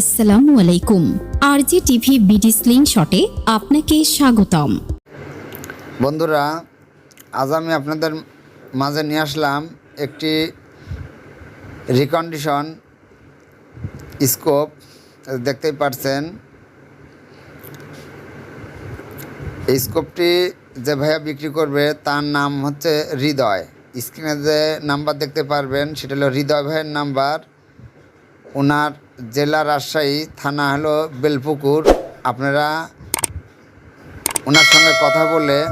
আসসালামু আলাইকুম। আরজি TV BD sling শটে আপনাকে স্বাগতম। বন্ধুরা, আজ আমি আপনাদের মাঝে নিয়ে আসলাম একটি রিকন্ডিশন স্কোপ দেখতেই পারছেন স্কোপটি যে ভাইয়া বিক্রি করবে তার নাম হচ্ছে হৃদয়। স্ক্রিনে যে নাম্বার দেখতে পারবেন, সেটা হলো হৃদয় ভাইয়ের নাম্বার। ওনার জেলা রাজশাহী থানা হলো বেলপুকুর। আপনারা ওনার সঙ্গে কথা বলে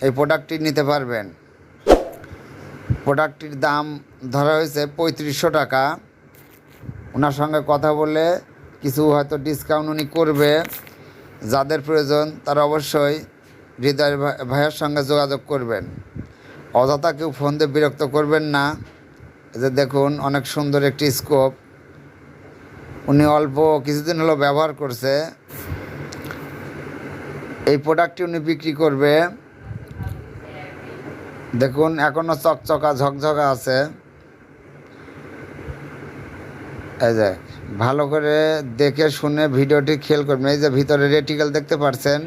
এই প্রোডাক্টটি নিতে পারবেন। প্রোডাক্টটির দাম ধরা হয়েছে পঁয়ত্রিশশো টাকা। ওনার সঙ্গে কথা বলে কিছু হয়তো ডিসকাউন্ট উনি করবে। যাদের প্রয়োজন তারা অবশ্যই হৃদয় ভাই- ভাইয়ের সঙ্গে যোগাযোগ করবেন। অযথা কেউ ফোন দিয়ে বিরক্ত করবেন না। যে দেখুন, অনেক সুন্দর একটি স্কোপ উনি অল্প কিছুদিন হলো ব্যবহার করছে। এই প্রোডাক্টটি উনি বিক্রি করবে। দেখুন এখনও চকচকা, ঝকঝকা আছে। এই যে, ভালো করে দেখে শুনে ভিডিওটি খেল করবেন। এই যে, ভিতরে রেটিকেল দেখতে পাচ্ছেন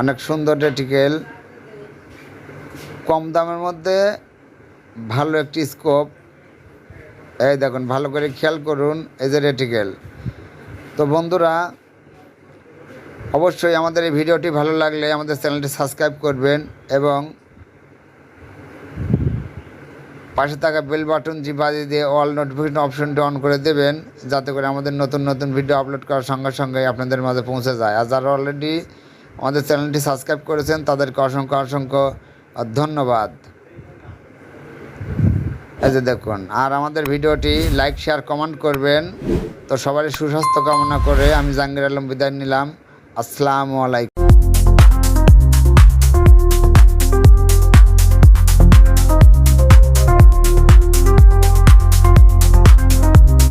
অনেক সুন্দর রেটিকেল কম দামের মধ্যে ভালো একটি স্কোপ এই দেখুন, ভালো করে খেয়াল করুন, এই যে রেটিকেল তো বন্ধুরা, অবশ্যই আমাদের এই ভিডিওটি ভালো লাগলে আমাদের চ্যানেলটি সাবস্ক্রাইব করবেন এবং পাশে থাকা বেল বাটন জি বাজিয়ে দিয়ে অল নোটিফিকেশন অপশনটি অন করে দেবেন, যাতে করে আমাদের নতুন নতুন ভিডিও আপলোড করার সঙ্গে সঙ্গে আপনাদের মাঝে পৌঁছে যায়। আর যারা অলরেডি আমাদের চ্যানেলটি সাবস্ক্রাইব করেছেন, তাদেরকে অসংখ্য অসংখ্য ধন্যবাদ। এই যে দেখুন, আর আমাদের ভিডিওটি লাইক শেয়ার কমেন্ট করবেন। তো সবারই সুস্বাস্থ্য কামনা করে আমি জাহাঙ্গীর আলম বিদায় নিলাম। আসসালামু আলাইকুম।